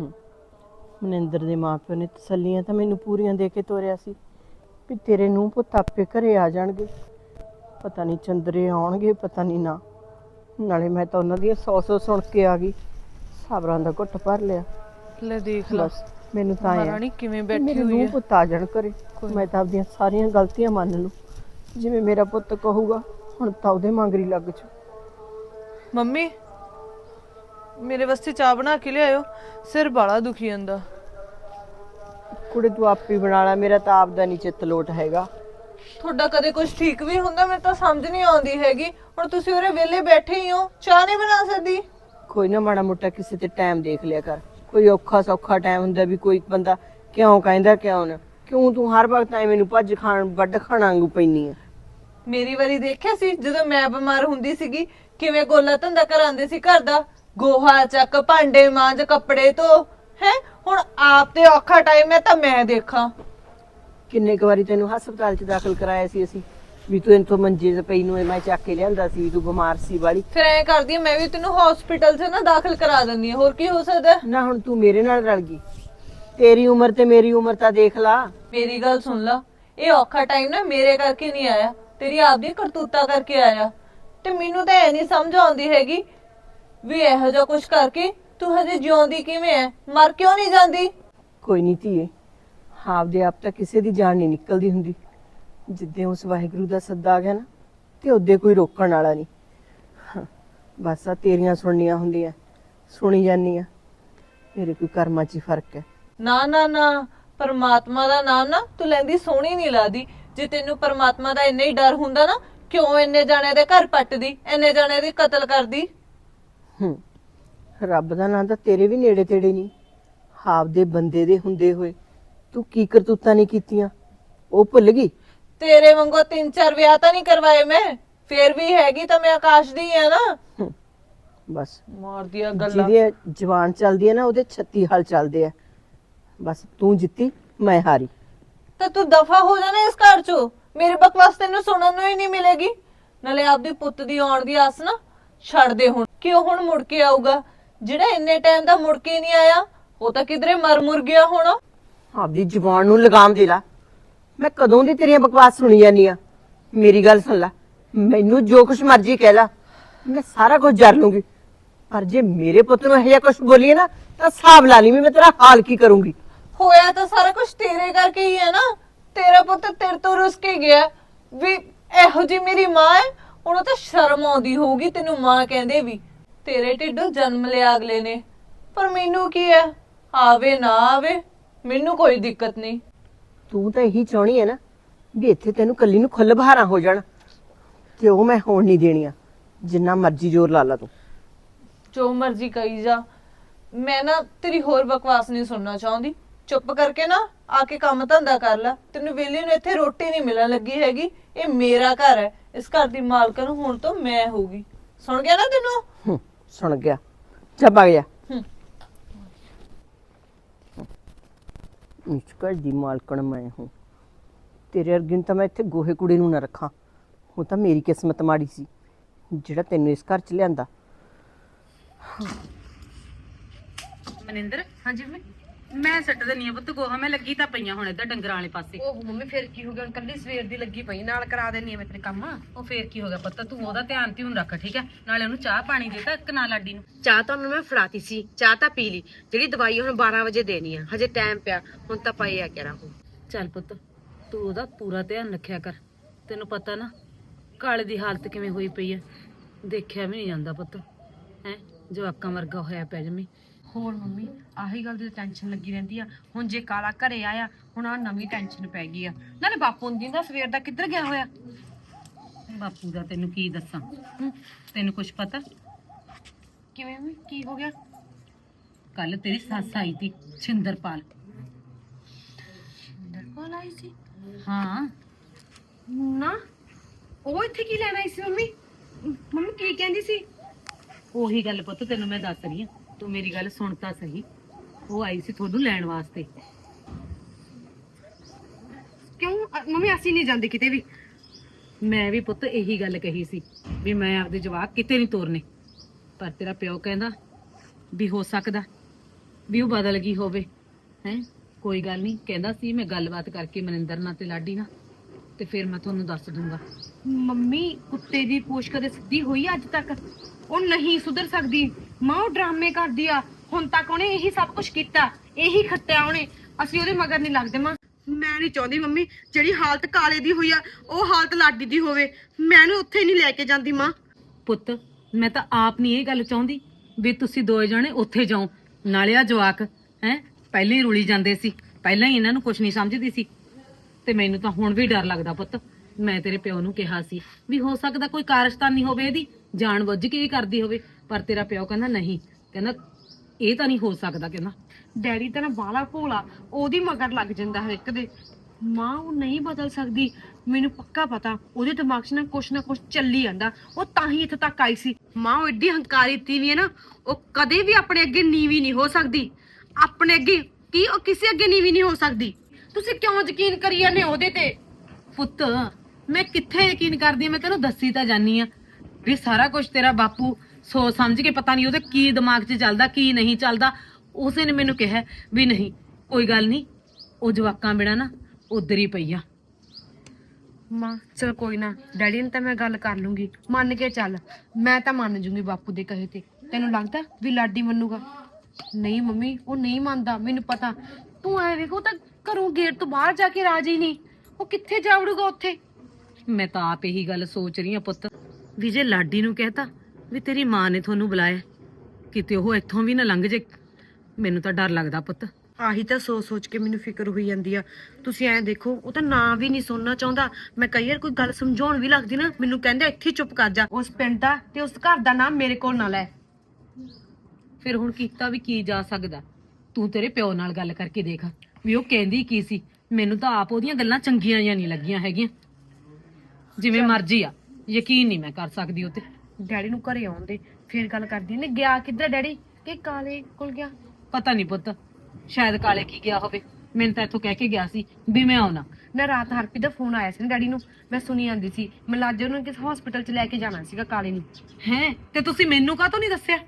ਮਨਿੰਦਰ ਦੇ ਮਾਪਿਓ ਨੇ ਤਸੱਲੀਆਂ ਤਾਂ ਮੈਨੂੰ ਪੂਰੀਆਂ ਦੇ ਕੇ ਤੋਰਿਆ ਸੀ ਵੀ ਤੇਰੇ ਨੂੰ ਪੁੱਤ ਆਪੇ ਘਰੇ ਆ ਜਾਣਗੇ। ਪਤਾ ਨਹੀਂ ਚੰਦਰੇ ਆਉਣਗੇ ਪਤਾ ਨਹੀਂ ਨਾ। ਨਾਲੇ ਮੈਂ ਤਾਂ ਉਹਨਾਂ ਦੀਆਂ ਸੌ ਸੌ ਸੁਣ ਕੇ ਆ ਗਈ। ਸਾਬਰਾਂ ਦਾ ਘੁੱਟ ਭਰ ਲਿਆ। ਲੈ ਦੇਖ ਲਾ। ਬਸ ਮੈਨੂੰ ਤਾਂ ਆਇਆ ਮਹਾਰਾਣੀ ਕਿਵੇਂ ਬੈਠੀ ਮੇਰੇ ਹੋਈ ਨੂੰ ਹੈ ਪੁੱਤ ਆ ਜਾਣ ਘਰੇ। ਮੈਂ ਤਾਂ ਆਪਦੀਆਂ ਸਾਰੀਆਂ ਗਲਤੀਆਂ ਮੰਨ ਲੂ। ਜਿਵੇਂ ਮੇਰਾ ਪੁੱਤ ਕਹੂਗਾ ਹੁਣ ਤਾਂ ਉਹਦੇ ਮੰਗਰੀ ਲੱਗ ਚ ਮੰਮੀ ਮੇਰੇ ਵਾਸਤੇ ਚਾਹ ਬਣਾ ਕੇ ਲਿਆਇਓ। ਸਿਰ ਬਾਲਾ ਦੁਖੀ ਜਾਂਦਾ। ਕੁੜੇ ਤੂੰ ਆਪੇ ਬਣਾ ਲੈ ਮੇਰਾ ਤਾਂ ਆਪਦਾ ਨਹੀਂ ਚਿੱਤ ਲੋਟ ਹੈਗਾ। ਤੁਹਾਡਾ ਕਦੇ ਕੁਝ ਠੀਕ ਵੀ ਹੁੰਦਾ ਮੈਨੂੰ ਤਾਂ ਸਮਝ ਨਹੀਂ ਆਉਂਦੀ ਹੈਗੀ। ਹੁਣ ਤੁਸੀਂ ਉਰੇ ਵਿਹਲੇ ਬੈਠੇ ਹੀ ਹੋ ਚਾਹ ਨਹੀਂ ਬਣਾ ਸਕਦੀ। ਕੋਈ ਨਾ ਮਾੜਾ ਮੋਟਾ ਕਿਸੇ ਤੇ ਟਾਈਮ ਦੇਖ ਲਿਆ ਕਰ। ਕੋਈ ਔਖਾ ਸੌਖਾ ਟਾਈਮ ਹੁੰਦਾ ਵੀ ਕੋਈ ਬੰਦਾ ਕਿਉਂ ਕਹਿੰਦਾ ਕਿਉਂ ਨਾ। ਕਿਉਂ ਤੂੰ ਹਰ ਵਕਤ ਐ ਮੈਨੂੰ ਭੱਜ ਖਾਣ ਵੱਡ ਖਾਣ ਵਾਂਗੂ ਪੈਣੀ ਆ? ਮੇਰੀ ਵਾਰੀ ਦੇਖਿਆ ਸੀ ਜਦੋਂ ਮੈਂ ਬਿਮਾਰ ਹੁੰਦੀ ਸੀਗੀ ਕਿਵੇਂ ਗੋਲਾ ਧੰਦਾ ਕਰਾਉਂਦੇ ਸੀ ਘਰ ਦਾ। ਗੋਹਾ ਚੱਕ ਭਾਂਡੇ ਮਾਂਜ ਕੱਪੜੇ ਧੋ। ਹੈ? ਹੁਣ ਆਪ ਤੇ ਔਖਾ ਟਾਈਮ ਹੈ ਤਾਂ ਮੈਂ ਦੇਖਾਂ। ਕਿੰਨੇ ਕੁ ਵਾਰੀ ਤੈਨੂੰ ਹਸਪਤਾਲ 'ਚ ਦਾਖਲ ਕਰਾਇਆ ਸੀ ਅਸੀਂ? ਵੀ ਤੂੰ ਇੰਥੋਂ ਮੰਜੇ ਤੇ ਪਈ ਨੂੰ ਇਹ ਮੈਂ ਚੱਕ ਕੇ ਲਿਆਂਦਾ ਸੀ ਤੂੰ ਬਿਮਾਰ ਸੀ ਵਾਲੀ। ਫਿਰ ਐਂ ਕਰਦੀ ਹਾਂ, ਮੈਂ ਵੀ ਤੈਨੂੰ ਹਸਪੀਟਲ 'ਚ ਨਾ ਦਾਖਲ ਕਰਾ ਦਿੰਦੀ ਹਾਂ ਹੋਰ ਕੀ ਹੋ ਸਕਦਾ? ਹੈ? ਨਾ ਹੁਣ ਤੂੰ ਮੇਰੇ ਨਾਲ ਰਲ ਗਈ। ਤੇਰੀ ਉਮਰ ਤੇ ਮੇਰੀ ਉਮਰ ਤਾਂ ਦੇਖ ਲਾ। ਮੇਰੀ ਗੱਲ ਸੁਣ ਲਾ। ਇਹ ਔਖਾ ਟਾਈਮ ਨਾ ਮੇਰੇ ਕਰਕੇ ਨਹੀਂ ਆਇਆ। ਤੇਰੀ ਆਪਦੀ ਕਰਤੂਤਾ ਕਰਕੇ ਆਇਆ। ਤੇ ਮੈਨੂੰ ਤਾਂ ਇਹ ਨਹੀਂ ਸਮਝ ਆਉਂਦੀ ਹੈਗੀ ਵੀ ਇਹੋ ਜਿਹਾ ਕੁਝ ਕਰਕੇ ਤੂੰ ਹਜੇ ਜਿਉਂਦੀ ਕਿਵੇਂ ਐ? ਮਰ ਕਿਉਂ ਨਹੀਂ ਜਾਂਦੀ? ਕੋਈ ਨਹੀਂ ਧੀਏ। ਆਪਦੇ ਆਪ ਤਾਂ ਕਿਸੇ ਦੀ ਜਾਨ ਨਹੀਂ ਨਿਕਲਦੀ ਹੁੰਦੀ। ਜਿੱਦੇ ਉਸ ਵਾਹਿਗੁਰੂ ਦਾ ਸੱਦਾ ਆ ਗਿਆ ਨਾ ਤੇ ਉਹਦੇ ਕੋਈ ਰੋਕਣ ਵਾਲਾ ਨਹੀਂ। ਬਸ ਆ ਤੇਰੀਆਂ ਸੁਣਨੀਆਂ ਹੁੰਦੀਆਂ। ਸੁਣੀ ਜਾਂਦੀਆਂ ਮੇਰੇ ਕੋਈ ਕਰਮਾਂ 'ਚ ਹੀ ਫ਼ਰਕ ਹੈ ਨਾ ਨਾ ਨਾ। ਪਰਮਾਤਮਾ ਦਾ ਨਾਮ ਨਾ ਤੂੰ ਲੈਂਦੀ ਸੋਹਣੀ ਨਹੀਂ ਲੱਗਦੀ। ਜੇ ਤੈਨੂੰ ਪਰਮਾਤਮਾ ਦਾ ਇੰਨਾ ਹੀ ਡਰ ਹੁੰਦਾ ਨਾ ਕਿਉਂ ਇੰਨੇ ਜਾਣਿਆਂ ਦੇ ਘਰ ਪੱਟਦੀ ਇੰਨੇ ਜਾਣਿਆਂ ਦੇ ਕਤਲ ਕਰਦੀ? ਹੂੰ। ਰੱਬ ਦਾ ਨਾਂ ਤਾਂ ਤੇਰੇ ਵੀ ਨੇੜੇ ਤੇੜੇ ਨਹੀਂ। ਆਪਦੇ ਬੰਦੇ ਦੇ ਹੁੰਦੇ ਹੋਏ। ਤੂੰ ਕੀ ਕਰਤੂਤਾਂ ਨਹੀਂ ਕੀਤੀਆਂ? ਉਹ ਭੁੱਲ ਗਈ? ਤੇਰੇ ਵਾਂਗੂ ਤਿੰਨ ਚਾਰ ਵਿਆਹ ਤਾਂ ਨਹੀਂ ਕਰਵਾਏ ਮੈਂ। ਫੇਰ ਵੀ ਹੈਗੀ ਤਾਂ ਮੈਂ ਆਕਾਸ਼ ਦੀ ਆ ਨਾ। ਬਸ। ਮਾਰਦੀ ਆ ਗੱਲਾਂ। ਜਿਹਦੀ ਜਵਾਨ ਚੱਲਦੀ ਹੈ ਨਾ ਉਹਦੇ 36 ਹਾਲ ਚੱਲਦੇ ਆ। ਬਸ ਤੂੰ ਜਿੱਤੀ ਮੈਂ ਹਾਰੀ। ਤਾਂ ਤੂੰ ਦਫਾ ਹੋ ਜਾਣਾ ਇਸ ਘਰ ਚੋਂ। ਮੇਰੇ ਬਕਵਾਸ ਤੈਨੂੰ ਸੁਣਨ ਨੂੰ ਹੀ ਨਹੀਂ ਮਿਲੇਗੀ। ਨਾਲੇ ਆਪਦੇ ਪੁੱਤ ਦੀ ਆਉਣ ਦੀ ਆਸ ਨਾ। ਛੱਡ ਦੇ ਹੁਣ। ਕਿ ਉਹ ਹੁਣ ਮੁੜ ਕੇ ਆਊਗਾ? ਜਿਹੜਾ ਇੰਨੇ ਟਾਈਮ ਦਾ ਮੁੜ ਕੇ ਨਹੀਂ ਆਇਆ ਉਹ ਤਾਂ ਕਿਧਰੇ ਮਰ ਮੁਰ ਗਿਆ ਹੁਣ। ਆਪਦੀ ਜ਼ੁਬਾਨ ਨੂੰ ਲਗਾਮ ਦੇ ਲਾ। ਮੈਂ ਕਦੋਂ ਦੀ ਤੇਰੀਆਂ ਬਕਵਾਸ ਸੁਣੀ ਜਾਂਦੀ ਆ? ਮੇਰੀ ਗੱਲ ਸੁਣ ਲੈ। ਮੈਨੂੰ ਜੋ ਕੁਛ ਮਰਜ਼ੀ ਕਹਿ ਲਾ। ਮੈਂ ਸਾਰਾ ਕੁਝ ਜਰ ਲੂੰਗੀ। ਪਰ ਜੇ ਮੇਰੇ ਪੁੱਤ ਨੂੰ ਇਹੋ ਜਿਹਾ ਕੁਝ ਬੋਲੀਏ ਨਾ ਤਾਂ ਹਿਸਾਬ ਲਾ ਲਈ ਵੀ ਮੈਂ ਤੇਰਾ ਹਾਲ ਕੀ ਕਰੂੰਗੀ। ਹੋਇਆ ਤਾਂ ਸਾਰਾ ਕੁਝ ਤੇਰੇ ਕਰਕੇ ਹੀ ਹੈ ਨਾ। ਤੇਰਾ ਪੁੱਤ ਤੇਰੇ ਤੋਂ ਰੁੱਸ ਕੇ ਗਿਆ। ਵੀ ਇਹੋ ਜੀ ਮੇਰੀ ਮਾਂ ਹੈ ਉਹਨੂੰ ਤਾਂ ਸ਼ਰਮ ਆਉਂਦੀ ਹੋਊਗੀ ਤੈਨੂੰ ਮਾਂ ਕਹਿੰਦੇ ਵੀ ਤੇਰੇ ਢਿੱਡੋਂ ਜਨਮ ਲਿਆ ਅਗਲੇ ਨੇ। ਪਰ ਮੈਨੂੰ ਕੀ ਹੈ ਆਵੇ ਨਾ ਆਵੇ ਮੈਨੂੰ ਕੋਈ ਦਿੱਕਤ ਨਹੀਂ। ਤੂੰ ਤਾਂ ਇਹੀ ਚਾਹਣੀ ਹੈ ਨਾ ਵੀ ਇੱਥੇ ਤੈਨੂੰ ਕੱਲੀ ਨੂੰ ਖੁੱਲ ਬਹਾਰਾਂ ਹੋ ਜਾਣ। ਤੇ ਉਹ ਮੈਂ ਹੋਣ ਨਹੀਂ ਦੇਣੀਆਂ। ਜਿੰਨਾ ਮਰਜ਼ੀ ਜ਼ੋਰ ਲਾ ਲਾ ਤੂੰ। ਜੋ ਮਰਜ਼ੀ ਕਹੀ ਜਾ ਮੈਂ ਨਾ ਤੇਰੀ ਹੋਰ ਬਕਵਾਸ ਨਹੀਂ ਸੁਣਨਾ ਚਾਹੁੰਦੀ। ਚੁੱਪ ਕਰਕੇ ਨਾ ਆ ਕੇ ਕੰਮ ਧੰਦਾ ਕਰ ਲੈ। ਤੈਨੂੰ ਵੇਲੇ ਨੂੰ ਇੱਥੇ ਰੋਟੀ ਨਹੀਂ ਮਿਲਣ ਲੱਗੀ ਹੈਗੀ। ਇਹ ਮੇਰਾ ਘਰ ਹੈ। ਇਸ ਘਰ ਦੀ ਮਾਲਕਣ ਹੁਣ ਤੋਂ ਮੈਂ ਹੋਊਗੀ। ਸੁਣ ਗਿਆ ਨਾ ਤੈਨੂੰ? ਹੂੰ, ਸੁਣ ਗਿਆ। ਚੱਪ ਆ ਗਿਆ ਹੂੰ। ਇਸ ਘਰ ਦੀ ਮਾਲਕਣ ਮੈਂ ਹੂੰ। ਤੇਰੇ ਅਰਗਿਨ ਤਾਂ ਮੈਂ ਇੱਥੇ ਗੋਹੇ ਕੁੜੇ ਨੂੰ ਨਾ ਰੱਖਾਂ। ਉਹ ਤਾਂ ਮੇਰੀ ਕਿਸਮਤ ਮਾੜੀ ਸੀ। ਜਿਹੜਾ ਤੈਨੂੰ ਇਸ ਘਰ ਚ ਲਿਆਂਦਾ। ਮਨਿੰਦਰ ਹਾਂਜੀ ਮੰਮੀ? ਮੈਂ ਸੱਟ ਦਿੰਨੀ ਆ ਪੁੱਤ ਗੋਹਾ ਮੈਂ ਲੱਗੀ ਤਾਂ ਪਈਆਂ ਹੁਣ ਇੱਧਰ ਡੰਗਰਾਂ ਵਾਲੇ ਪਾਸੇ। ਉਹ ਮੰਮੀ ਫਿਰ ਕੀ ਹੋ ਗਿਆ? ਹੁਣ ਕੱਲੀ ਸਵੇਰ ਦੀ ਲੱਗੀ ਪਈ ਨਾਲ ਕਰਾ ਦੇਣੀ ਆ ਮੈਂ ਤੇਰੇ ਕੰਮ। ਉਹ ਫੇਰ ਕੀ ਹੋ ਗਿਆ ਪੁੱਤ ਤੂੰ ਉਹਦਾ ਧਿਆਨ ਧਿਉਨ ਰੱਖ ਠੀਕ ਹੈ? ਨਾਲੇ ਉਹਨੂੰ ਚਾਹ ਪਾਣੀ ਦੇ ਤਾਂ ਇੱਕ ਨਾ ਲਾਡੀ ਨੂੰ। ਚਾਹ ਤਾਂ ਉਹਨੂੰ ਮੈਂ ਫੜਾਤੀ ਸੀ ਚਾਹ ਤਾਂ ਪੀ ਲਈ। ਜਿਹੜੀ ਦਵਾਈ ਹੁਣ 12 ਵਜੇ ਦੇਣੀ ਆ ਹਜੇ ਟਾਈਮ ਪਿਆ ਹੁਣ ਤਾਂ ਪਈ ਆ ਕਿਹੜਾ ਉਹ ਚੱਲ ਪੁੱਤ ਤੂੰ ਉਹਦਾ ਪੂਰਾ ਧਿਆਨ ਰੱਖਿਆ ਕਰ। ਤੈਨੂੰ ਪਤਾ ਨਾ ਕਾਲੇ ਦੀ ਹਾਲਤ ਕਿਵੇਂ ਹੋਈ ਪਈ ਹੈ ਦੇਖਿਆ ਵੀ ਨਹੀਂ ਜਾਂਦਾ ਪੁੱਤ ਹੈ? ਜਵਾਕਾਂ ਵਰਗਾ ਹੋਇਆ ਪਿਆ ਜਮੀ। ਹੋਰ ਮੰਮੀ ਆਹੀ ਗੱਲ ਦੀ ਟੈਨਸ਼ਨ ਲੱਗੀ ਰਹਿੰਦੀ ਆ। ਹੁਣ ਜੇ ਕਾਲਾ ਘਰੇ ਆਇਆ ਹੁਣ ਆ ਨਵੀਂ ਟੈਨਸ਼ਨ ਪੈ ਗਈ ਆ। ਨਾਲੇ ਬਾਪੂ ਨੂੰ ਦਿੰਦਾ ਸਵੇਰ ਦਾ ਕਿੱਧਰ ਗਿਆ ਹੋਇਆ? ਬਾਪੂ ਦਾ ਤੈਨੂੰ ਕੀ ਦੱਸਾਂ? ਹੂੰ? ਤੈਨੂੰ ਕੁਝ ਪਤਾ? ਕਿਵੇਂ ਮੰਮੀ? ਕੀ ਹੋ ਗਿਆ? ਕੱਲ ਤੇਰੀ ਸੱਸ ਆਈ ਤੀ ਛਿੰਦਰਪਾਲ। ਕੋਲ ਆਈ ਸੀ? ਹਾਂ। ਨਾ ਉਹ ਇੱਥੇ ਕੀ ਲੈਣ ਆਈ ਸੀ ਮੰਮੀ? ਮੰਮੀ ਕੀ ਕਹਿੰਦੀ ਸੀ? ਉਹੀ ਗੱਲ ਪੁੱਤ ਤੈਨੂੰ ਮੈਂ ਦੱਸ ਰਹੀ ਹਾਂ। ਤੂੰ ਮੇਰੀ ਗੱਲ ਸੁਣ ਤਾਂ ਸਹੀ। ਉਹ ਆਈ ਸੀ ਤੁਹਾਨੂੰ ਲੈਣ ਵਾਸਤੇ। ਕਿਉਂ? ਅ, ਮੰਮੀ ਅਸੀਂ ਨਹੀਂ ਜਾਂਦੇ ਕਿਤੇ ਵੀ। ਮੈਂ ਵੀ ਪੁੱਤ ਇਹੀ ਗੱਲ ਕਹੀ ਸੀ ਵੀ ਮੈਂ ਆਪਦੇ ਜਵਾਕ ਕਿਤੇ ਨਹੀਂ ਤੋਰਨੇ। ਪਰ ਤੇਰਾ ਪਿਓ ਕਹਿੰਦਾ ਵੀ ਹੋ ਸਕਦਾ ਵੀ ਉਹ ਬਦਲ ਗਈ ਹੋਵੇ। ਹੈ? ਕੋਈ ਗੱਲ ਨਹੀਂ। ਕਹਿੰਦਾ ਸੀ ਮੈਂ ਗੱਲਬਾਤ ਕਰਕੇ ਮਨਿੰਦਰ ਨਾਲ ਤੇ ਲਾਡੀ ਨਾਲ ਤੇ ਫਿਰ ਮੈਂ ਤੁਹਾਨੂੰ ਦੱਸ ਦੂੰਗਾ। ਮੰਮੀ ਕੁੱਤੇ ਦੀ ਪੂਛ ਕਦੇ ਸਿੱਧੀ ਹੋਈ ਅੱਜ ਤੱਕ? ਉਹ ਨਹੀਂ ਸੁਧਰ ਸਕਦੀ। ਮਾਂ ਉਹ ਡਰਾਮੇ ਕਰਦੀ ਆ। ਹੁਣ ਤੱਕ ਉਹਨੇ ਇਹੀ ਸਭ ਕੁਝ ਕੀਤਾ। ਇਹੀ ਖੱਟਿਆ ਉਹਨੇ। ਅਸੀਂ ਉਹਦੇ ਮਗਰ ਨਹੀਂ ਲੱਗਦੇ ਮਾਂ। ਮੈਂ ਨਹੀਂ ਚਾਹੁੰਦੀ ਮੰਮੀ, ਜਿਹੜੀ ਹਾਲਤ ਕਾਲੇ ਦੀ ਹੋਈ ਆ, ਉਹ ਹਾਲਤ ਲਾਡੀ ਦੀ ਹੋਵੇ। ਮੈਂ ਉੱਥੇ ਨਹੀਂ ਲੈ ਕੇ ਜਾਂਦੀ ਮਾਂ। ਪੁੱਤ, ਮੈਂ ਤਾਂ ਆਪ ਨਹੀਂ ਇਹ ਗੱਲ ਚਾਹੁੰਦੀ ਵੀ ਤੁਸੀਂ ਦੋਏ ਜਣੇ ਉੱਥੇ ਜਾਓ। ਨਾਲੇ ਆ ਜਵਾਕ, ਹੈ, ਪਹਿਲਾਂ ਹੀ ਰੁਲੀ ਜਾਂਦੇ ਸੀ। ਪਹਿਲਾਂ ਹੀ ਇਹਨਾਂ ਨੂੰ ਕੁਝ ਨਹੀਂ ਸਮਝਦੀ ਸੀ। ਤੇ ਮੈਨੂੰ ਤਾਂ ਹੁਣ ਵੀ ਡਰ ਲੱਗਦਾ ਪੁੱਤ। ਮੈਂ ਤੇਰੇ ਪਿਓ ਨੂੰ ਕਿਹਾ ਸੀ ਵੀ ਹੋ ਸਕਦਾ ਕੋਈ ਕਾਰਸਤਾਨੀ ਹੋਵੇ ਇਹਦੀ। ਜਾਣ ਬੁੱਝ ਕੇ ਇਹ ਕਰਦੀ ਹੋਵੇ ਪਰ ਤੇਰਾ ਪਿਓ ਕਹਿੰਦਾ ਨਹੀਂ ਕਹਿੰਦਾ ਇਹ ਤਾਂ ਨਹੀਂ ਹੋ ਸਕਦਾ ਕਹਿੰਦਾ। ਡੈਡੀ ਤਾਂ ਨਾ ਬਾਲਾ ਭੋਲਾ ਉਹਦੀ ਮਗਰ ਲੱਗ ਜਾਂਦਾ ਹਰ ਇੱਕ ਦੇ। ਮਾਂ ਉਹ ਨਹੀਂ ਬਦਲ ਸਕਦੀ ਮੈਨੂੰ ਪੱਕਾ ਪਤਾ ਉਹਦੇ ਦਿਮਾਗ 'ਚ ਨਾ ਕੁਛ ਨਾ ਕੁਛ ਚੱਲੀ ਜਾਂਦਾ ਉਹ ਤਾਂ ਹੀ ਇੱਥੇ ਤੱਕ ਆਈ ਸੀ। ਮਾਂ ਉਹ ਏਡੀ ਹੰਕਾਰੀ ਤੀਵੀਂ ਹੈ ਨਾ ਉਹ ਕਦੇ ਵੀ ਆਪਣੇ ਅੱਗੇ ਨੀਵੀਂ ਨਹੀਂ ਹੋ ਸਕਦੀ। ਆਪਣੇ ਅੱਗੇ ਕੀ ਉਹ ਕਿਸੇ ਅੱਗੇ ਨੀਵੀਂ ਨਹੀਂ ਹੋ ਸਕਦੀ। ਤੁਸੀਂ ਕਿਉਂ ਯਕੀਨ ਕਰੀ ਜਾਂਦੇ ਉਹਦੇ ਤੇ? ਪੁੱਤ ਮੈਂ ਕਿੱਥੇ ਯਕੀਨ ਕਰਦੀ ਹਾਂ? ਮੈਂ ਤੈਨੂੰ ਦੱਸੀ ਤਾਂ ਜਾਨੀ ਆ ਵੀ ਸਾਰਾ ਕੁਝ ਤੇਰਾ ਬਾਪੂ ਸੋਚ ਸਮਝ ਕੇ ਪਤਾ ਨਹੀਂ ਉਹਦੇ ਕੀ ਦਿਮਾਗ 'ਚ ਚੱਲਦਾ ਕੀ ਨਹੀਂ ਚੱਲਦਾ। ਉਸੇ ਨੇ ਮੈਨੂੰ ਕਿਹਾ ਵੀ ਨਹੀਂ ਕੋਈ ਗੱਲ ਨਹੀਂ ਉਹ ਜਵਾਕਾਂ ਬਿਨਾ ਨਾ ਉਧਰ ਹੀ ਪਈ ਆ। ਮਾਂ ਚਲ ਕੋਈ ਨਾ ਡੈਡੀ ਨਾਲ ਤਾਂ ਮੈਂ ਗੱਲ ਕਰ ਲੂੰਗੀ। ਮੰਨ ਕੇ ਚੱਲ ਮੈਂ ਤਾਂ ਮੰਨ ਜੂੰਗੀ ਬਾਪੂ ਦੇ ਕਹੇ ਤੇ। ਤੈਨੂੰ ਲੱਗਦਾ ਵੀ ਲਾਡੀ ਮੰਨੂਗਾ? ਨਹੀਂ ਮੰਮੀ ਉਹ ਨਹੀਂ ਮੰਨਦਾ ਮੈਨੂੰ ਪਤਾ। ਤੂੰ ਐ ਵੇਖੋ ਤਾਂ ਘਰੋਂ ਗੇਟ ਤੋਂ ਬਾਹਰ ਜਾ ਕੇ ਰਾਜੀ ਨਹੀਂ। ਉਹ ਕਿੱਥੇ ਜਾਵੜੂਗਾ ਉੱਥੇ? ਮੈਂ ਤਾਂ ਆਪ ਇਹੀ ਗੱਲ ਸੋਚ ਰਹੀ ਆ ਪੁੱਤ। ਵੀ ਜੇ ਲਾਡੀ ਨੂੰ ਕਹਿਤਾ ਵੀ ਤੇਰੀ ਮਾਂ ਨੇ ਤੁਹਾਨੂੰ ਬੁਲਾਇਆ ਕਿਤੇ ਉਹ ਇੱਥੋਂ ਵੀ ਨਾ ਲੰਘ ਜੇ। ਮੈਨੂੰ ਤਾਂ ਡਰ ਲੱਗਦਾ ਪੁੱਤ। ਆਹੀ ਤਾਂ ਸੋਚ ਸੋਚ ਕੇ ਮੈਨੂੰ ਫਿਕਰ ਹੋਈ ਜਾਂਦੀ ਆ। ਤੁਸੀਂ ਐਂ ਦੇਖੋ ਉਹ ਤਾਂ ਨਾਂ ਵੀ ਨਹੀਂ ਸੁਣਨਾ ਚਾਹੁੰਦਾ। ਮੈਂ ਕਈ ਵਾਰ ਕੋਈ ਗੱਲ ਸਮਝਾਉਣ ਵੀ ਲੱਗਦੀ ਨਾ ਮੈਨੂੰ ਕਹਿੰਦੇ ਇੱਥੇ ਚੁੱਪ ਕਰ ਜਾ। ਉਸ ਪਿੰਡ ਦਾ ਤੇ ਉਸ ਘਰ ਦਾ ਨਾਮ ਮੇਰੇ ਕੋਲ ਨਾ ਲੈ। ਫਿਰ ਹੁਣ ਕੀਤਾ ਵੀ ਕੀ ਜਾ ਸਕਦਾ? ਤੂੰ ਤੇਰੇ ਪਿਓ ਨਾਲ ਗੱਲ ਕਰਕੇ ਦੇਖ ਵੀ ਉਹ ਕਹਿੰਦੀ ਕੀ ਸੀ। ਮੈਨੂੰ ਤਾਂ ਆਪ ਉਹਦੀਆਂ ਗੱਲਾਂ ਚੰਗੀਆਂ ਜਾਂ ਨਹੀਂ ਲੱਗੀਆਂ ਹੈਗੀਆਂ। ਜਿਵੇਂ ਮਰਜ਼ੀ ਆ। ਯਕੀਨ ਨਹੀਂ ਮੈਂ ਕਰ ਸਕਦੀ ਉਹ ਤੇ। ਡੈਡੀ ਨੂੰ ਘਰੇ ਆਉਂਦੇ ਫੇਰ ਗੱਲ ਕਰਦੀ ਨੇ ਗਿਆ ਕਿੱਧਰ ਡੈਡੀ? ਕਿ ਕਾਲੇ ਕੋਲ ਗਿਆ? ਪਤਾ ਨਹੀਂ ਪੁੱਤ ਸ਼ਾਇਦ ਕਾਲੇ ਕੀ ਗਿਆ ਹੋਵੇ। ਮੈਨੂੰ ਤਾਂ ਇੱਥੋਂ ਕਹਿ ਕੇ ਗਿਆ ਸੀ ਵੀ ਮੈਂ ਆਉਣਾ। ਨਾ ਰਾਤ ਹਰਪੀ ਦਾ ਫੋਨ ਆਇਆ ਸੀ ਨਾ ਡੈਡੀ ਨੂੰ। ਮੈਂ ਸੁਣੀ ਜਾਂਦੀ ਸੀ। ਮਲਾਜੋ ਨੂੰ ਕਿਸ ਹਸਪੀਟਲ ਚ ਲੈ ਕੇ ਜਾਣਾ ਸੀਗਾ ਕਾਲੇ ਨੂੰ। ਹੈ? ਤੇ ਤੁਸੀਂ ਮੈਨੂੰ ਕਾਹਤੋਂ ਨਹੀਂ ਦੱਸਿਆ?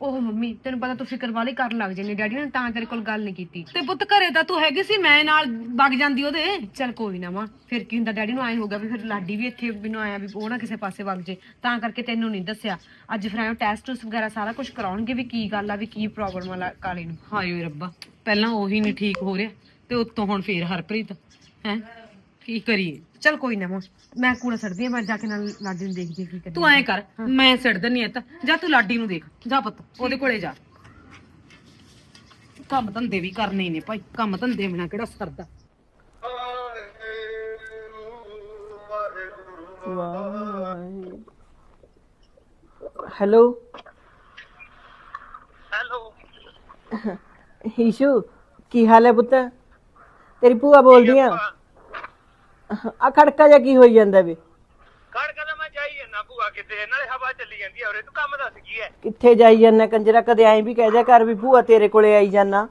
ਉਹ ਮੰਮੀ, ਤੈਨੂੰ ਪਤਾ ਤੂੰ ਫਿਕਰ ਵਾਲੀ ਕਰਨ ਲੱਗ ਜੰਨੀ ਡੈਡੀ ਨੇ ਤਾਂ ਤੇਰੇ ਕੋਲ ਗੱਲ ਨਹੀਂ ਕੀਤੀ। ਤੇ ਪੁੱਤ ਘਰੇ ਤਾਂ ਤੂੰ ਹੈਗੀ ਸੀ, ਮੈਂ ਨਾਲ ਵਗ ਜਾਂਦੀ ਉਹਦੇ। ਚੱਲ ਕੋਈ ਨਾ ਮਾਂ, ਫਿਰ ਕੀ ਹੁੰਦਾ, ਡੈਡੀ ਨੂੰ ਆਏ ਹੋਗਾ ਵੀ ਫਿਰ ਲਾਡੀ ਵੀ ਇੱਥੇ ਮੈਨੂੰ ਆਇਆ ਵੀ ਉਹ ਨਾ ਕਿਸੇ ਪਾਸੇ ਵਗ ਜੇ। ਤਾਂ ਕਰਕੇ ਤੈਨੂੰ ਨਹੀਂ ਦੱਸਿਆ। ਅੱਜ ਫਿਰ ਆਇਓ ਟੈਸਟ ਵਗੈਰਾ ਸਾਰਾ ਕੁਝ ਕਰਾਉਣਗੇ ਵੀ ਕੀ ਗੱਲ ਆ, ਵੀ ਕੀ ਪ੍ਰੋਬਲਮ ਆ ਕਾਲੇ ਨੂੰ। ਹਾਏ ਓਏ ਰੱਬਾ, ਪਹਿਲਾਂ ਉਹੀ ਨਹੀਂ ਠੀਕ ਹੋ ਰਿਹਾ, ਤੇ ਉੱਤੋਂ ਹੁਣ ਫੇਰ ਹਰਪ੍ਰੀਤ, ਹੈ? ਕੀ ਕਰੀਏ? ਚੱਲ ਕੋਈ ਨਾ ਮਾਂ ਮੈਂ ਕੂੜਾ ਸੜਦੀ ਆ ਮੈਂ ਜਾ ਕੇ ਨਾਲ ਲਾਡੀ ਨੂੰ ਦੇਖਦੀ ਆ ਕੀ ਕਰਦੀ ਤੂੰ ਐਂ ਕਰ ਮੈਂ ਸਿੱਟ ਦਿੰਨੀ ਐ ਤਾਂ ਜਾ ਤੂੰ ਲਾਡੀ ਨੂੰ ਦੇਖ ਜਾ ਪੁੱਤ ਉਹਦੇ ਕੋਲੇ ਜਾ। ਕੰਮ ਧੰਦੇ ਵੀ ਕਰਨੇ ਹੀ ਨੇ ਭਾਈ ਕੰਮ ਧੰਦੇ ਬਿਨਾ ਕਿਹੜਾ ਸਰਦਾ। ਹੈਲੋ। ਹੈਲੋ। ਈਸ਼ੂ ਕੀ ਹਾਲ ਹੈ ਪੁੱਤ? ਤੇਰੀ ਭੂਆ ਬੋਲਦੀ ਆ। ਆ ਖੜਕਾ ਜਿਹਾ ਕੀ ਹੋਈ ਜਾਂਦਾ ਵੇ? ਖੜ ਕਦਮ ਮੈਂ ਜਾਈ ਨਾ ਭੂਆ ਕਿਤੇ ਨਾਲੇ ਹਵਾ ਚੱਲੀ ਜਾਂਦੀ ਆ ਉਰੇ। ਤੂੰ ਕੰਮ ਦੱਸ ਕੀ ਹੈ ਕਿੱਥੇ ਜਾਈ ਜਾਂਦਾ ਕੰਜਰਾ? ਕਦੇ ਐਂ ਵੀ ਕਹਿ ਜਾ ਕਰ ਵੀ ਭੂਆ ਤੇਰੇ ਕੋਲੇ ਆਈ ਜਾਨਾ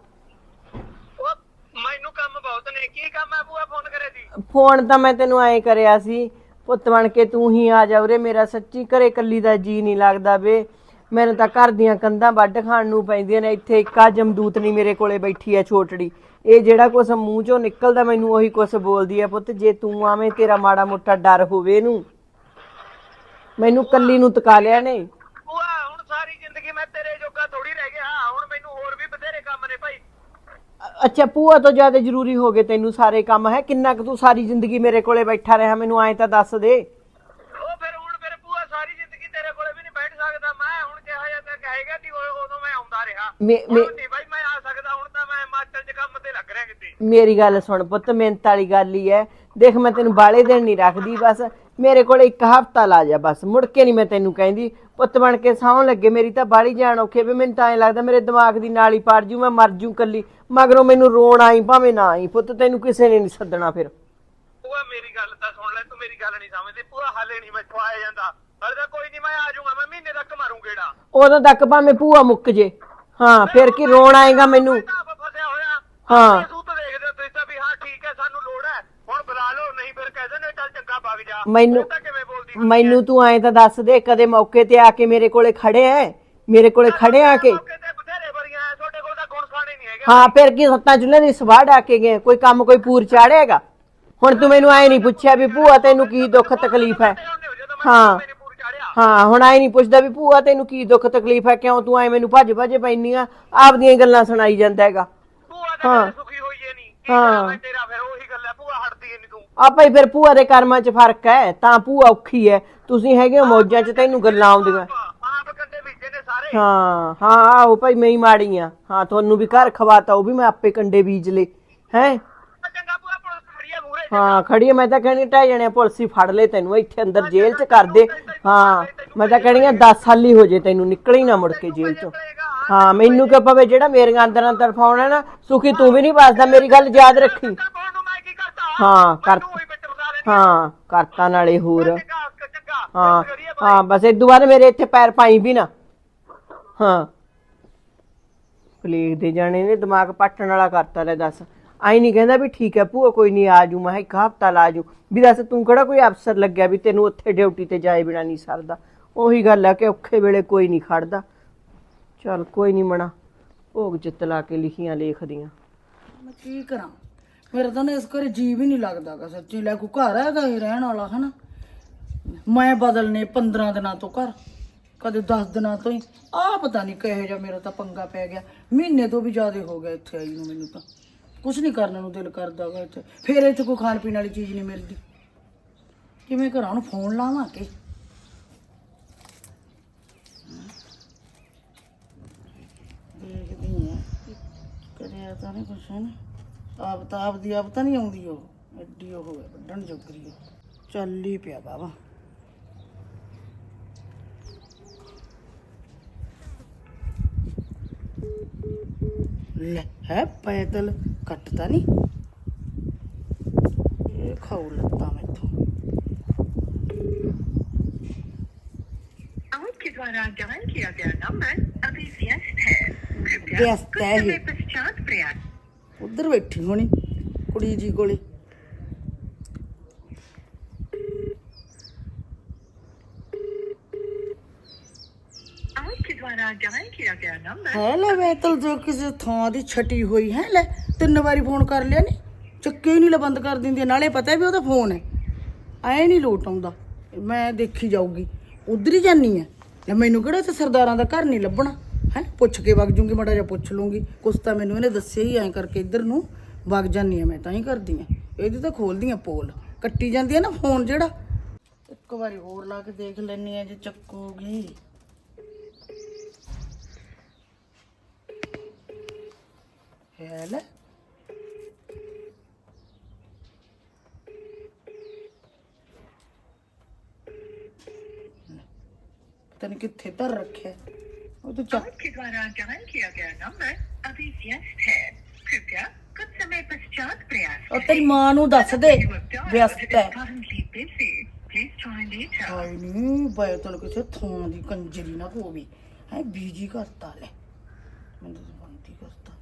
ਉਹ ਮੈਨੂੰ ਕੰਮ ਬਹੁਤ ਨੇ। ਕੀ ਕੰਮ ਹੈ ਭੂਆ ਫੋਨ ਕਰੇ ਦੀ ਫੋਨ ਤਾਂ ਮੈਂ ਤੈਨੂੰ ਐਂ ਕਰਿਆ ਸੀ ਪੁੱਤ ਬਣ ਕੇ ਤੂੰ ਹੀ ਆ ਜਾ ਉਰੇ। ਮੇਰਾ ਸੱਚੀ ਘਰੇ ਕੱਲੀ ਦਾ ਜੀ ਨਹੀਂ ਲੱਗਦਾ ਵੇ। ਮੈਨੂੰ ਤਾਂ ਘਰ ਦੀਆਂ ਕੰਧਾਂ ਵੱਢ ਖਾਣ ਨੂੰ ਪੈਂਦੀਆਂ ਨੇ ਇੱਥੇ ਇੱਕਾ ਜਮਦੂਤ ਨਹੀਂ ਮੇਰੇ ਕੋਲੇ ਬੈਠੀ ਐ ਛੋਟੜੀ। ਇਹ ਜਿਹੜਾ ਕੁਛ ਮੂੰਹ ਚੋਂ ਨਿਕਲਦਾ ਮੈਨੂੰ ਉਹੀ ਕੁਛ ਬੋਲਦੀ ਐ ਪੁੱਤ ਜੇ ਤੂੰ ਆਵੇਂ ਤੇਰਾ ਮਾੜਾ ਮੋਟਾ ਡਰ ਹੋਵੇ ਇਹਨੂੰ। ਮੈਨੂੰ ਕੱਲੀ ਨੂੰ ਤਕਾ ਲਿਆ ਨੇ। ਭੂਆ ਹੁਣ ਸਾਰੀ ਜ਼ਿੰਦਗੀ ਮੈਂ ਤੇਰੇ ਜੋਗਾ ਥੋੜੀ ਰਹਿ ਗਿਆ। ਹੁਣ ਮੈਨੂੰ ਹੋਰ ਵੀ ਬਥੇਰੇ ਕੰਮ ਨੇ ਭਾਈ। ਅ- ਅੱਛਾ ਭੂਆ ਤੋਂ ਜ਼ਿਆਦਾ ਜ਼ਰੂਰੀ ਹੋ ਗਏ ਤੈਨੂੰ ਸਾਰੇ ਕੰਮ ਹੈ? ਕਿੰਨਾ ਕੁ ਤੂੰ ਸਾਰੀ ਜ਼ਿੰਦਗੀ ਮੇਰੇ ਕੋਲੇ ਬੈਠਾ ਰਿਹਾ ਮੈਨੂੰ ਐਂ ਤਾਂ ਦੱਸ ਦੇ ਉਹ ਫਿਰ ਹੁਣ ਫਿਰ ਭੂਆ ਸਾਰੀ ਜ਼ਿੰਦਗੀ ਤੇਰੇ ਕੋਲੇ ਵੀ ਨਹੀਂ ਬੈਠ ਸਕਦਾ ਮੈਂ ਹੁਣ ਕਿ ਉਹ- ਉਦੋਂ ਮੈਂ ਆਉਂਦਾ ਰਿਹਾ। ਮੇ- ਮੇ- ਹੁਣ ਨਹੀਂ ਭਾਈ ਮੈਂ ਆ ਸਕਦਾ ਹੁਣ ਤਾਂ ਮੈਂ ਹਿਮਾਚਲ 'ਚ ਕੰਮ ਤੇ ਲੱਗ ਰਿਹਾ ਕਿਤੇ। ਮੇਰੀ ਗੱਲ ਸੁਣ ਪੁੱਤ ਮਿਹਨਤ ਵਾਲੀ ਗੱਲ ਹੀ ਐ ਦੇਖ ਮੈਂ ਤੈਨੂੰ ਬਾਲੇ ਦਿਨ ਨਹੀਂ ਰੱਖਦੀ ਬਸ ਮੇਰੇ ਕੋਲ ਇੱਕ ਹਫਤਾ ਲਾ ਜਾ ਬਸ। ਮੁੜ ਕੇ ਨਹੀਂ ਮੈਂ ਤੈਨੂੰ ਕਹਿੰਦੀ। ਪੁੱਤ ਬਣ ਕੇ ਸੌਂ ਲੱਗੇ ਮੇਰੀ ਤਾਂ ਬਾਲੀ ਜਾਣ ਔਖੇ ਵੀ ਮੈਨੂੰ ਤਾਂ ਐ ਲੱਗਦਾ ਮੇਰੇ ਦਿਮਾਗ ਦੀ ਨਾਲੀ ਪਾੜ ਜੂ ਮੈਂ ਮਰ ਜੂ ਕੱਲੀ ਮਗਰੋਂ ਮੈਨੂੰ ਰੋਣ ਆਈ ਭਾਵੇਂ ਨਾ ਆਈ। ਪੁੱਤ ਤੈਨੂੰ ਕਿਸੇ ਨੇ ਨਹੀਂ ਸੱਦਣਾ ਫਿਰ। ਭੂਆ ਮੇਰੀ ਗੱਲ ਤਾਂ ਸੁਣ ਲੈ ਤੂੰ ਮੇਰੀ ਗੱਲ ਨਹੀਂ ਸਮਝਦੀ। ਭੂਆ ਹਾਲੇ ਨਹੀਂ ਮੈਥੋਂ ਆਇਆ ਜਾਂਦਾ। ਪਰ ਤਾਂ ਕੋਈ ਨਹੀਂ ਮੈਂ ਆ ਜਾਊਂਗਾ ਮੈਂ ਮਹੀਨੇ ਤੱਕ ਮਾਰੂ ਗੇੜਾ। ਉਦੋਂ ਤੱਕ ਭਾਵੇਂ ਭੂਆ ਮੁੱਕ ਜੇ। ਹਾਂ ਫਿਰ ਕੀ ਰੋਣ ਆਏਗਾ ਮੈਨੂੰ? ਮੈਂ ਤਾਂ ਆਪ ਫਸਿਆ ਹੋਇਆ। ਹਾਂ। ਤੂੰ ਤਾਂ ਦੇਖਦੇ ਹੋ ਤੁਸੀਂ ਤਾਂ ਵੀ ਹਾਂ ਠੀਕ ਹੈ ਸਾਨੂੰ ਲੋੜ ਹੈ। ਹੁਣ ਬੁਲਾ ਲਓ ਨਹੀਂ ਫਿਰ ਕਹਿ ਦਿੰਦੇ ਚੱਲ ਚੰਗਾ ਵਗ ਜਾ। ਮੈਨੂੰ ਤਾਂ ਕਿਵੇਂ ਬੋਲਦੀ ਹੁੰਦੀ ਮੈਨੂੰ ਤੂੰ ਐਂ ਤਾਂ ਦੱਸ ਦੇ ਕਦੇ ਮੌਕੇ ਤੇ ਆ ਕੇ ਮੇਰੇ ਕੋਲੇ ਖੜੇ ਐ? ਮੇਰੇ ਕੋਲੇ ਖੜੇ ਆ ਕੇ? ਮੌਕੇ ਤੇ ਬਥੇਰੇ ਬਰੀਆਂ ਐ ਤੁਹਾਡੇ ਕੋਲ ਤਾਂ ਗੁਣ ਖਾਣੇ ਗਿਆ ਹਾਂ ਫਿਰ ਕੀ ਸੱਤਾਂ ਚੁੱਲ੍ਹੇ ਦੀ ਸਵਾਹ ਡਾ ਕੇ ਗਏ ਕੋਈ ਕੰਮ ਕੋਈ ਪੂਰ ਚਾੜੇਗਾ ਹੁਣ ਤੂੰ ਮੈਨੂੰ ਐ ਨਹੀਂ ਪੁੱਛਿਆ ਵੀ ਭੂਆ ਤੈਨੂੰ ਕੀ ਦੁੱਖ ਤਕਲੀਫ ਹੈ? ਹਾਂ। ਹਾਂ ਹੁਣ ਆਈ ਨਹੀਂ ਪੁੱਛਦਾ ਵੀ ਭੂਆ ਤੈਨੂੰ ਕੀ ਦੁੱਖ ਤਕਲੀਫ ਹੈ ਕਿਉਂ ਤੂੰ ਐ ਮੈਨੂੰ ਭੱਜ ਭੱਜ ਪੈਨੀ ਆ? ਆਪਦੀਆਂ ਗੱਲਾਂ ਸੁਣਾਈ ਜਾਂਦਾ ਹੈਗਾ। ਭੂਆ ਤਾਂ ਹਾਂ। ਕਦੇ ਸੁਖੀ ਹੋਈ ਏ ਨਹੀਂ ਕੀ ਹਾਂ। ਕਰਾਂ ਤੇਰਾ ਫਿਰ ਉਹੀ ਗੱਲ ਹੈ ਭੂਆ ਹਟਦੀ ਏ ਨਹੀਂ ਤੂੰ। ਆਪੇ ਹੀ ਫਿਰ ਭੂਆ ਦੇ ਕਰਮਾਂ 'ਚ ਫ਼ਰਕ ਹੈ ਤਾਂ ਭੂਆ ਔਖੀ ਹੈ। ਤੁਸੀਂ ਹੈਗੇ ਹੋ ਮੌਜਾਂ 'ਚ ਤੈਨੂੰ ਗੱਲਾਂ ਆਉਂਦੀਆਂ। ਆਪ ਆਪ ਕੰਡੇ ਬੀਜੇ ਨੇ ਸਾਰੇ। ਹਾਂ ਹਾਂ ਆਹੋ ਭਾਈ ਮੈਂ ਹੀ ਮਾੜੀ ਆ। ਹਾਂ ਤੁਹਾਨੂੰ ਵੀ ਘਰ ਖਵਾਤਾ ਉਹ ਵੀ ਮੈਂ ਆਪੇ ਕੰਡੇ ਬੀਜ ਲੇ ਹੈ ਚੰਗਾ ਭੂਆ ਪੁਲਿਸ ਖੜੀ ਆ ਮੂਰੇ ਹਾਂ ਖੜੀ ਆ, ਮੈਂ ਤਾਂ ਕਹਿਣੀ ਢਾਈ ਜਣੇ ਪੁਲਿਸ ਹੀ ਫੜ ਲੈ ਤੈਨੂੰ ਇੱਥੇ ਅੰਦਰ ਜੇਲ੍ਹ 'ਚ ਕਰ ਦੇ। ਹਾਂ ਮੈਂ ਤਾਂ ਕਹਿਣੀ ਆ 10 ਸਾਲ ਹੀ ਹੋ ਜੇ ਤੈਨੂੰ ਨਿਕਲੀ ਨਾ ਮੁੜ ਕੇ ਜੇਲ੍ਹ 'ਚੋਂ। ਹਾਂ ਮੈਨੂੰ ਕਿਉਂ ਪਵੇ ਜਿਹੜਾ ਮੇਰੀਆਂ ਅੰਦਰਾਂ ਤਰਫਾਉਣਾ ਨਾ ਸੁਖੀ ਤੂੰ ਵੀ ਨਹੀਂ ਵੱਸਦਾ ਮੇਰੀ ਗੱਲ ਯਾਦ ਰੱਖੀ। ਤਾਂ ਨੂੰ ਮੈਂ ਕੀ ਕਰਤਾ ਹਾਂ ਕਰ ਮੈਨੂੰ ਵਿੱਚ ਵਸਾ ਲੈਂਦੀ ਹਾਂ ਕਰਤਾ ਨਾਲੇ ਹੋਰ। ਚੰਗਾ ਚੰਗਾ ਹਾਂ ਹਾਂ ਬਸ ਇਹ ਬਾਅਦ ਮੇਰੇ ਇੱਥੇ ਪੈਰ ਪਾਈ ਵੀ ਨਾ। ਹਾਂ। ਪਲੇਗ ਦੇ ਜਾਣੇ ਨੇ ਦਿਮਾਗ ਪੱਟਣ ਵਾਲਾ ਕਰਤਾ ਲੈ ਦੱਸ। ਆਈ ਨਹੀਂ ਕਹਿੰਦਾ ਵੀ ਠੀਕ ਹੈ, ਭੂਆ ਕੋਈ ਨਹੀਂ, ਆ ਜੂ ਮੈਂ ਕਿਹਾ ਇੱਕ ਹਫਤਾ ਲਾ ਜੂ ਵੀ ਦੱਸ ਤੂੰ ਕਿਹੜਾ ਕੋਈ ਅਫਸਰ ਲੱਗਿਆ ਵੀ ਤੈਨੂੰ ਉੱਥੇ ਡਿਊਟੀ ਤੇ ਜਾਏ ਬਿਨਾ ਨਹੀਂ ਸਰਦਾ? ਉਹੀ ਗੱਲ ਹੈ ਕਿ ਔਖੇ ਵੇਲੇ ਕੋਈ ਨਹੀਂ ਖੜਦਾ। ਚਲ ਕੋਈ ਨਹੀਂ ਮਣਾ ਭੋਗ ਜਿੱਤ ਲਾ ਕੇ ਲਿਖੀਆਂ ਲੇਖਦੀਆਂ ਮੈਂ ਕੀ ਕਰਾਂ? ਮੇਰਾ ਤਾਂ ਨਾ ਇਸ ਘਰੇ ਜੀ ਵੀ ਨਹੀਂ ਲੱਗਦਾ ਸੱਚੀ। ਲੈ ਕੋ ਘਰ ਹੈਗਾ ਹੀ ਰਹਿਣ ਵਾਲਾ, ਹਨਾ? ਮੈਂ ਬਦਲਨੇ 15 ਦਿਨਾਂ ਤੋਂ ਘਰ, ਕਦੇ 10 ਦਿਨਾਂ ਤੋਂ ਹੀ। ਆ ਪਤਾ ਨਹੀਂ ਕਿਹੋ ਜਿਹਾ ਮੇਰਾ ਤਾਂ ਪੰਗਾ ਪੈ ਗਿਆ। ਮਹੀਨੇ ਤੋਂ ਵੀ ਜ਼ਿਆਦਾ ਹੋ ਗਿਆ ਇੱਥੇ ਆਈ ਨੂੰ ਮੈਨੂੰ ਤਾਂ। ਕੁਝ ਨਹੀਂ ਕਰਨ ਨੂੰ ਦਿਲ ਕਰਦਾ ਗਾ ਇੱਥੇ। ਫਿਰ ਇੱਥੇ ਕੋਈ ਖਾਣ ਪੀਣ ਵਾਲੀ ਚੀਜ਼ ਨਹੀਂ ਮਿਲਦੀ। ਕਿਵੇਂ ਘਰਾਂ ਨੂੰ ਫੋਨ ਲਾਵਾਂ ਕਿ? ਦੇਖਦੀ ਆ ਕਰਿਆ ਤਾਂ ਨਹੀਂ ਕੁਛ ਹੈ ਨਾ ਆਪ ਤਾਂ ਆਪ ਦੀ ਆਪ ਤਾਂ ਨਹੀਂ ਆਉਂਦੀ ਉਹ। ਐਡੀ ਉਹ ਹੈ ਵੱਢਣ ਜੋਗਰੀ ਉਹ। ਚੱਲ ਹੀ ਪਿਆ ਬਾਬਾ ਲੈ, ਹੈ ਪੈਦਲ। ਕੱਟਦਾ ਨਹੀਂ ਇਹ ਖਾਉ ਲੱਤਾਂ ਮੈਥੋਂ आपके द्वारा डायल किया गया नंबर अभी व्यस्त है कृपया व्यस्त कुछ है समय ये। पश्चात प्रयास ਉਧਰ ਬੈਠੀ ਹੋਣੀ ਕੁੜੀ ਜੀ ਕੋਲੇ आपके द्वारा डायल किया गया नंबर ਹੈ ਲੈ ਵੈਤਲ ਜੋ ਕਿਸੇ ਥਾਂ ਦੀ ਛਟੀ ਹੋਈ ਹੈ ਲੈ ਤਿੰਨ ਵਾਰੀ ਫੋਨ ਕਰ ਲਿਆ ਨੀ, ਚੱਕੇ ਹੀ ਨਹੀਂ ਲੈ ਬੰਦ ਕਰ ਦਿੰਦੀ, ਨਾਲੇ ਪਤਾ ਵੀ ਉਹਦਾ ਫੋਨ ਹੈ। ਐ ਨਹੀਂ ਲੋਟ ਆਉਂਦਾ, ਮੈਂ ਦੇਖੀ ਜਾਊਗੀ, ਉਧਰ ਹੀ ਜਾਨੀ ਐ ਲੈ ਮੈਨੂੰ ਕਿਹੜਾ ਇੱਥੇ ਸਰਦਾਰਾਂ ਦਾ ਘਰ ਨਹੀਂ ਲੱਭਣਾ? ਹੈ, ਪੁੱਛ ਕੇ ਵਗ ਜੂੰਗੀ, ਮਾੜਾ ਜਿਹਾ ਪੁੱਛ ਲੂੰਗੀ। ਕੁਛ ਤਾਂ ਮੈਨੂੰ ਇਹਨੇ ਦੱਸਿਆ ਹੀ ਐਂ ਕਰਕੇ ਇੱਧਰ ਨੂੰ ਵਗ ਜਾਨੀ ਆ ਮੈਂ, ਤਾਂ ਹੀ ਕਰਦੀ ਆ ਇਹਦੀ ਤਾਂ ਖੋਲਦੀ ਆ ਪੋਲ, ਕੱਟੀ ਜਾਂਦੀ ਆ ਨਾ ਫੋਨ ਜਿਹੜਾ। ਇੱਕ ਵਾਰੀ ਹੋਰ ਲਾ ਕੇ ਦੇਖ ਲੈਣੀ ਆ ਜੇ ਚੱਕੂਗੀ। ਹੈ ਲੈ। ਪਤਾ ਨਹੀਂ ਕਿੱਥੇ ਧਰ ਰੱਖਿਆ ਉਹ ਤਾਂ ਚੱਕ आपके द्वारा डायल किया गया नंबर अभी व्यस्त है कृपया कुछ समय पश्चात प्रयास ਉਹ ਤੇਰੀ ਮਾਂ ਨੂੰ ਦੱਸ ਦੇ You have dialed ਵਿਅਸਤ is ਹੈ currently busy. Please try later. ਹਾਏ ਨਹੀਂ ਬੈਤਲ ਕਿਸੇ ਥਾਂ ਦੀ ਕੰਜਰੀ ਨਾ ਹੋਵੇ ਹੈ ਬੀਜੀ ਕਰਤਾ ਲੈ ਮੈਨੂੰ ਤਾਂ ਬੰਦ ਹੀ ਕਰਤਾ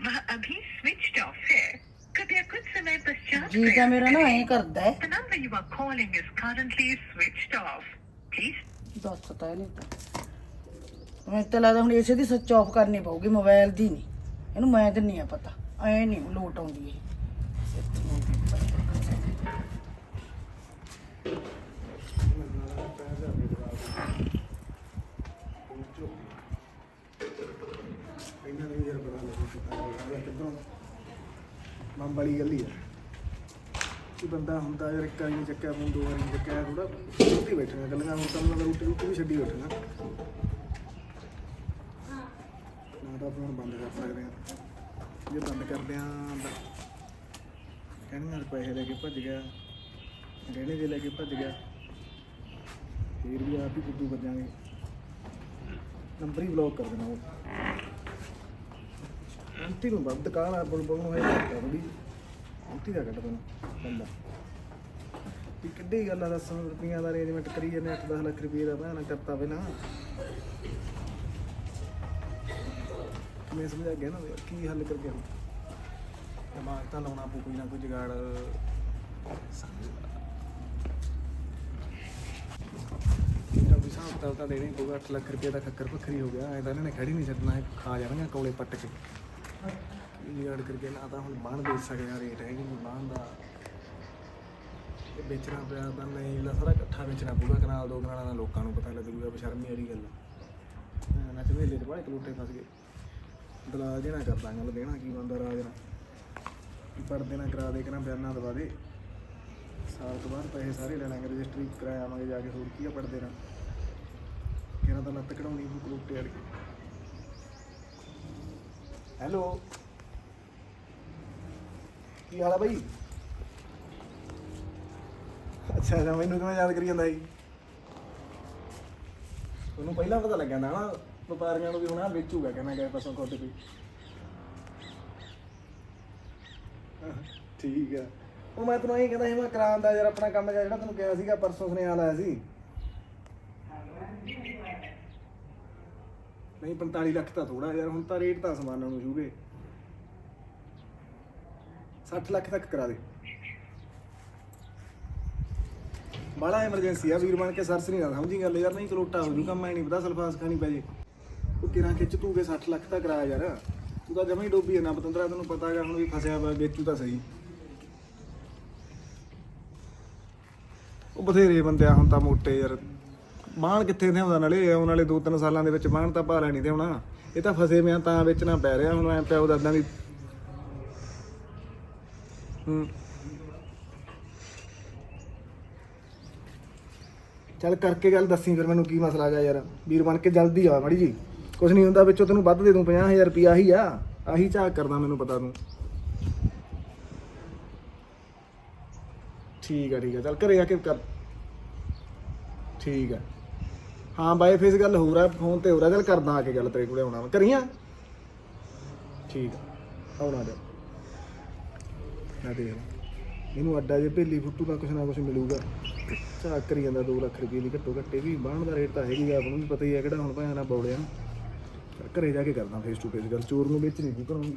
वह अभी स्विच्ड ऑफ है कृपया कुछ समय पश्चात ਜੀ ਤਾਂ प्रयास ਮੇਰਾ ਨਾ करें। ਐਂ ਕਰਦਾ ਹੈ The number you are calling is currently switched off. Please. ਦੱਸ ਤਾ ਇਹਨੇ ਤਾਂ। ਮੈਨੂੰ ਤਾਂ ਲੱਗਦਾ ਹੁਣ ਇਸੇ ਦੀ ਸਵਿਚ ਆਫ ਕਰਨੀ ਪਊਗੀ ਮੋਬਾਈਲ ਦੀ ਨਹੀਂ। ਇਹਨੂੰ ਮੈਂ ਦਿੰਨੀ ਆ ਪਤਾ। ਐ ਨਹੀਂ ਲੋਟ ਆਉਂਦੀ ਇਹ। ਬੰਬ ਵਾਲੀ ਗੱਲ ਹੀ ਆ। ਕਿ ਬੰਦਾ ਹੁੰਦਾ ਯਾਰ ਇੱਕ ਵਾਰੀ ਨੀ ਚੱਕਿਆ ਫੋਨ ਦੋ ਵਾਰੀ ਨੀ ਚੱਕਿਆ ਥੋੜਾ ਰੋਟੀ ਬੈਠਣਾ ਗੱਲਾਂ ਹੁਣ ਤਾਂ ਮੈਂ ਰੋਟੀ ਰੋਟੀ ਵੀ ਛੱਡੀ ਬੈਠਣਾ। ਨਾ ਤਾਂ ਫੋਨ ਬੰਦ ਕਰ ਸਕਦੇ ਆ ਜੇ ਬੰਦ ਕਰਦੇ ਆ ਤਾਂ ਕਹਿੰਦੇ ਪੈਸੇ ਲੈ ਕੇ ਭੱਜ ਗਿਆ, ਗਹਿਣੇ ਦੇ ਲੈ ਕੇ ਭੱਜ ਗਿਆ, ਫੇਰ ਵੀ ਆਪ ਹੀ ਕੁੱਦੂ ਵੱਜਾਂਗੇ। ਨੰਬਰ ਹੀ ਬਲੌਕ ਕਰ ਦੇਣਾ ਉਹ। ਅੰਤੀ ਨੂੰ ਬੰਦ ਕਾਲਾ ਬੁਲ ਬੁਲ ਨੂੰ ਹੈ ਦਾ ਕੱਢ ਦੇਣਾ ਬੰਦਾ। ਵੀ ਕਿੱਡੀ ਗੱਲ ਆ, ਦੱਸ ਰੁਪਈਆਂ ਦਾ ਅਰੇਂਜਮੈਂਟ ਕਰੀ ਜਾਂਦੇ 8-10 ਲੱਖ ਰੁਪਏ ਦਾ ਭੈਣ ਕਰਤਾ ਪਹਿਲਾਂ। ਮੈਂ ਸਮਝ ਆ ਗਿਆ ਨਾ ਵੀ ਕੀ ਹੱਲ ਕਰਕੇ ਹੁਣ ਦਿਮਾਗ ਤਾਂ ਲਾਉਣਾ ਪਊ, ਕੋਈ ਨਾ ਕੋਈ ਜੁਗਾੜ। ਸਮਝ ਲਾ। ਕੋਈ ਨਾ ਤਾਂ ਦੇਣੇ ਪਊਗਾ 8 ਲੱਖ ਰੁਪਏ ਦਾ ਖੱਕਰ ਵੱਖਰੀ ਹੋ ਗਿਆ, ਐ ਤਾਂ ਇਹਨਾਂ ਨੇ ਖੜੀ ਨਹੀਂ ਛੱਡਣਾ, ਇਹ ਖਾ ਜਾਣਗੇ ਕੋਲੇ ਪੱਟ ਕੇ। ਕੀ ਅੜ ਕਰਕੇ ਨਾ ਤਾਂ ਹੁਣ ਬਾਣ ਵੇਚ ਸਕਦਾ ਰੇਟ ਹੈ ਨਹੀਂ ਬਾਣ ਦਾ। ਇਹ ਵੇਚਣਾ ਪਿਆ ਤਾਂ ਨਹੀਂ ਲਾ ਸਾਰਾ ਇਕੱਠਾ ਵੇਚਣਾ ਪੂਰਾ ਕਨਾਲ, ਦੋ ਕਨਾਲਾਂ ਦਾ ਲੋਕਾਂ ਨੂੰ ਪਤਾ ਲੱਗੂਗਾ ਬਸ਼ਰਮੀ ਵਾਲੀ ਗੱਲ। ਨਾ ਚਵੇਲੇ ਤੇ ਬਾਹਲੇ ਕਲੂਟੇ ਫਸ ਗਏ। ਦਲਾ ਦੇਣਾ ਕਰਦਾ ਗੱਲ ਦੇਣਾ ਕੀ ਬੰਦਾ ਰਾਜ ਨਾਲ। ਪਰ ਦੇਣਾ ਕਰਾ ਦੇ ਕਿ ਨਾ ਬਿਆਨਾਂ ਦਵਾ ਦੇ। ਸਾਲ ਤੋਂ ਬਾਅਦ ਪੈਸੇ ਸਾਰੇ ਲੈ ਲਾਂਗੇ, ਰਜਿਸਟਰੀ ਕਰਾ ਆਵਾਂਗੇ ਜਾ ਕੇ, ਹੋਰ ਕੀ ਆ ਪੜਦੇ ਨਾ ਕਿਹਨਾਂ ਤਾਂ ਲੱਤ ਕਢਾਉਣੀ ਬੁ ਕਲੂਟੇ ਅੜ ਕੇ ਹੈਲੋ ਕੀ ਹਾਲ ਆ ਬਾਈ? ਅੱਛਾ ਅੱਛਾ, ਮੈਨੂੰ ਕਿਵੇਂ ਯਾਦ ਕਰੀ ਜਾਂਦਾ ਜੀ ਉਹਨੂੰ ਪਹਿਲਾਂ ਪਤਾ ਲੱਗਿਆ ਨਾ ਨਾ, ਵਪਾਰੀਆਂ ਨੂੰ ਵੀ ਹੁਣ ਆ ਵੇਚੂਗਾ ਕਹਿੰਦਾ ਗਏ ਪਾਸੋਂ ਖੁਦ ਕੋਈ ਠੀਕ ਆ। ਉਹ ਮੈਂ ਤੈਨੂੰ ਇਹ ਕਹਿੰਦਾ ਸੀ, ਮੈਂ ਕਰਾਉਂਦਾ ਯਾਰ ਆਪਣਾ ਕੰਮ ਜਿਹੜਾ ਤੈਨੂੰ ਕਿਹਾ ਸੀਗਾ, ਪਰਸੋਂ ਸੁਨੇਹਾ ਲਾਇਆ ਸੀ। ਨਹੀਂ 45 ਲੱਖ ਤਾਂ ਥੋੜਾ ਯਾਰ, ਹੁਣ ਤਾਂ ਰੇਟ ਤਾਂ ਸਮਾਨਾਂ ਨੂੰ ਜੂਗੇ 60 ਲੱਖ ਤੱਕ ਕਰਾ ਦੇ। ਬੜਾ ਐਮਰਜੈਂਸੀ ਆ, ਵੀਰ ਬਣ ਕੇ ਸਰਸ ਨਹੀਂ ਨਾ ਸਮਝੀ ਗੱਲ ਯਾਰ, ਨਹੀਂ ਕਲੋਟਾ ਹੋ ਜੂ, ਕੰਮ ਐ ਨਹੀਂ ਪਤਾ, ਸਲਫਾਸ ਖਾਣੀ ਪੈ ਜੇ। ਉਹ ਕਿਰਾਂ ਖਿੱਚ ਤੂਗੇ 60 ਲੱਖ ਤਾਂ ਕਰਾ ਯਾਰ। ਤੂੰ ਤਾਂ ਜਮਾ ਹੀ ਡੋਬੀ ਹੈ ਨਾ ਪਤੰਦਰਾ ਤੈਨੂੰ ਪਤਾ ਹੈਗਾ, ਹੁਣ ਵੀ ਫਸਿਆ ਵਾ, ਵੇਚੂ ਤਾਂ ਸਹੀ। ਉਹ ਬਥੇਰੇ ਬੰਦੇ ਆ ਹੁਣ ਤਾਂ ਮੋਟੇ ਯਾਰ। ਬਾਣ ਕਿੱਥੇ ਤੇ ਹੁੰਦਾ ਨਾਲੇ? ਆਉਣ ਵਾਲੇ 2-3 ਸਾਲਾਂ ਦੇ ਵਿੱਚ ਬਾਣ ਤਾਂ ਪਾ ਲੈਣੀ ਤੇ ਹੋਣਾ। ਇਹ ਤਾਂ ਫਸੇ ਪਿਆ ਤਾਂ ਵੇਚਣਾ ਪੈ ਰਿਹਾ, ਹੁਣ ਐ ਪਿਓ ਦਾਦਾ ਵੀ ਚੱਲ ਕਰਕੇ ਗੱਲ ਦੱਸੀ ਫਿਰ ਮੈਨੂੰ ਕੀ ਮਸਲਾ ਹੈਗਾ ਯਾਰ। ਵੀਰ ਬਣ ਕੇ ਜਲਦੀ ਆ ਮੜੀ ਜੀ। ਕੁਝ ਨਹੀਂ ਹੁੰਦਾ, ਵਿੱਚੋਂ ਤੈਨੂੰ ਵੱਧ ਦੇ ਦੂੰ 50000 ਰੁਪਿਆ ਆਹੀ ਆ। ਆਹੀ ਝਾਕ ਕਰਦਾ ਮੈਨੂੰ ਪਤਾ ਤੂੰ। ਠੀਕ ਆ ਠੀਕ ਆ। ਚੱਲ ਘਰੇ ਆ ਕੇ ਕਰ। ਠੀਕ ਆ। ਹਾਂ ਬਾਈ ਫੇਸ ਗੱਲ ਹੋ ਰਿਹਾ ਫੋਨ ਤੇ ਹੋ ਰਿਹਾ ਚੱਲ ਕਰਦਾ ਆ ਕੇ ਗੱਲ ਤੇਰੇ ਕੋਲੇ ਆਉਣਾ ਕਰੀਆਂ? ਠੀਕ ਆ। ਆਉਣਾ ਜਾ ਮੈਂ ਦੇਖ ਲਾਂ। ਇਹਨੂੰ ਅੱਡਾ ਜੇ ਭੇਲੀ ਫੁੱਟੂ ਤਾਂ ਕੁਛ ਨਾ ਕੁਛ ਮਿਲੂਗਾ। ਝਾਕ ਕਰੀ ਜਾਂਦਾ 2 ਲੱਖ ਰੁਪਏ ਦੀ ਘੱਟੋ ਘੱਟੇ। ਵੀ ਬਾਹਣ ਦਾ ਰੇਟ ਤਾਂ ਹੈਗੀ ਆ, ਆਪਾਂ ਨੂੰ ਵੀ ਪਤਾ ਹੀ ਹੈ ਕਿਹੜਾ ਹੁਣ ਭਾਵੇਂ ਨਾ ਬੌੜਿਆ ਚੱਲ ਘਰੇ ਜਾ ਕੇ ਕਰਦਾ ਫੇਸ ਟੂ ਫੇਸ ਗੱਲ, ਚੋਰ ਨੂੰ ਵਿੱਚ ਨਹੀਂ ਕਰਾਂਗੀ